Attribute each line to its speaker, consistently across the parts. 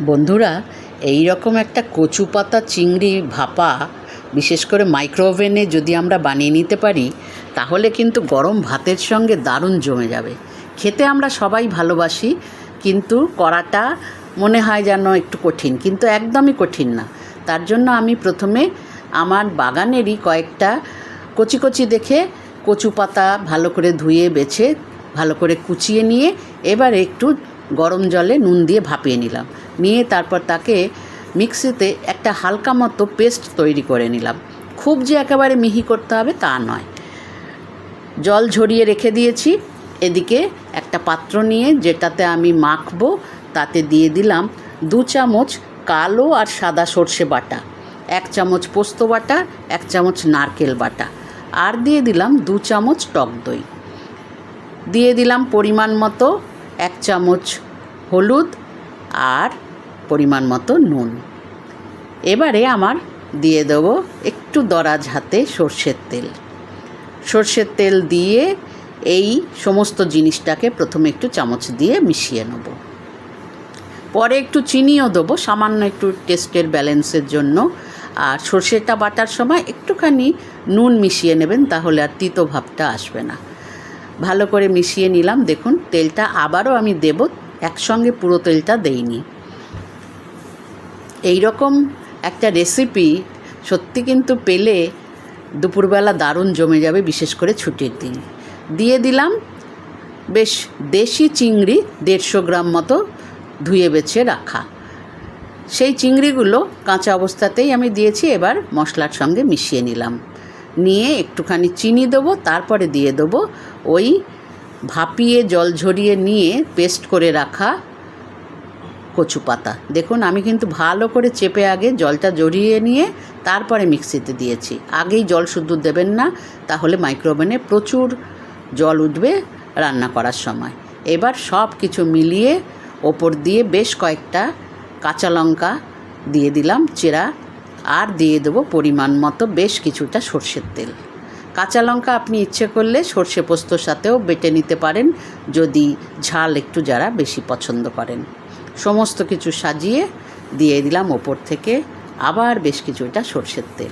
Speaker 1: বন্ধুরা এই রকম একটা কচু পাতা চিংড়ি ভাপা, বিশেষ করে মাইক্রোওভেনে যদি আমরা বানিয়ে নিতে পারি, তাহলে কিন্তু গরম ভাতের সঙ্গে দারুণ জমে যাবে। খেতে আমরা সবাই ভালোবাসি, কিন্তু করাটা মনে হয় যেন একটু কঠিন, কিন্তু একদমই কঠিন না। তার জন্য আমি প্রথমে আমার বাগানেরই কয়েকটা কচি কচি দেখে কচু পাতা ভালো করে ধুয়ে, বেছে, ভালো করে কুচিয়ে নিয়ে, এবার একটু গরম জলে নুন দিয়ে ভাপিয়ে নিলাম। নিয়ে তারপর তাকে মিক্সিতে একটা হালকা মতো পেস্ট তৈরি করে নিলাম। খুব যে একেবারে মিহি করতে হবে তা নয়। জল ঝরিয়ে রেখে দিয়েছি। এদিকে একটা পাত্র নিয়ে যেটাতে আমি মাখবো, তাতে দিয়ে দিলাম দু চামচ কালো আর সাদা সর্ষে বাটা, এক চামচ পোস্ত বাটা, এক চামচ নারকেল বাটা, আর দিয়ে দিলাম দু চামচ টক দই। দিয়ে দিলাম পরিমাণ মতো এক চামচ হলুদ আর পরিমাণ মতো নুন। এবারে আমার দিয়ে দেবো একটু দরাজ হাতে সর্ষের তেল। সর্ষের তেল দিয়ে এই সমস্ত জিনিসটাকে প্রথমে একটু চামচ দিয়ে মিশিয়ে নেব। পরে একটু চিনিও দেবো, সামান্য একটু টেস্টের ব্যালেন্সের জন্য। আর সর্ষেটা বাটার সময় একটুখানি নুন মিশিয়ে নেবেন, তাহলে আর তিতো ভাবটা আসবে না। ভালো করে মিশিয়ে নিলাম। দেখুন, তেলটা আবারও আমি দেব, একসঙ্গে পুরো তেলটা দেইনি। এই রকম একটা রেসিপি সত্যি কিন্তু পেলে দুপুরবেলা দারুণ জমে যাবে, বিশেষ করে ছুটির দিন। দিয়ে দিলাম বেশ দেশি চিংড়ি দেড়শো গ্রাম মতো ধুয়ে বেছে রাখা। সেই চিংড়িগুলো কাঁচা অবস্থাতেই আমি দিয়েছি, এবার মশলার সঙ্গে মিশিয়ে নিলাম। নিয়ে একটুখানি চিনি দেবো, তারপরে দিয়ে দেবো ওই ভাপিয়ে জল ঝরিয়ে নিয়ে পেস্ট করে রাখা কচু পাতা। দেখুন, আমি কিন্তু ভালো করে চেপে আগে জলটা জড়িয়ে নিয়ে তারপরে মিক্সিতে দিয়েছি। আগেই জল শুদ্ধ দেবেন না, তাহলে মাইক্রোওভেনে প্রচুর জল উঠবে রান্না করার সময়। এবার সব কিছু মিলিয়ে ওপর দিয়ে বেশ কয়েকটা কাঁচা লঙ্কা দিয়ে দিলাম, চেরা, আর দিয়ে দেবো পরিমাণ মতো বেশ কিছুটা সর্ষের তেল। কাঁচা লঙ্কা আপনি ইচ্ছে করলে সর্ষে পোস্তর সাথেও বেটে নিতে পারেন, যদি ঝাল একটু যারা বেশি পছন্দ করেন। সমস্ত কিছু সাজিয়ে দিয়ে দিলাম ওপর থেকে। আবার বেশ কিছুটা সর্ষের তেল।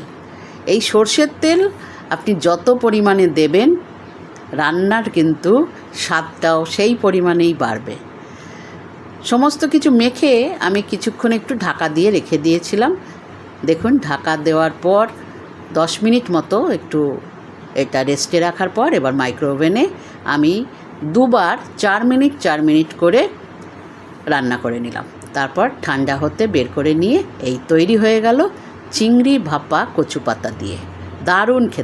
Speaker 1: এই সর্ষের তেল আপনি যত পরিমাণে দেবেন, রান্নার কিন্তু স্বাদটাও সেই পরিমাণেই বাড়বে। সমস্ত কিছু মেখে আমি কিছুক্ষণ একটু ঢাকা দিয়ে রেখে দিয়েছিলাম। দেখুন, ঢাকা দেওয়ার পর দশ মিনিট মতো একটু এটা রেস্টে রাখার পর এবার মাইক্রোওভেনে আমি দুবার, চার মিনিট চার মিনিট করে রান্না করে নিলাম। তারপর ঠান্ডা হতে বের করে নিয়ে এই তৈরি হয়ে গেল চিংড়ি ভাপা কচু পাতা দিয়ে। দারুণ খেতে।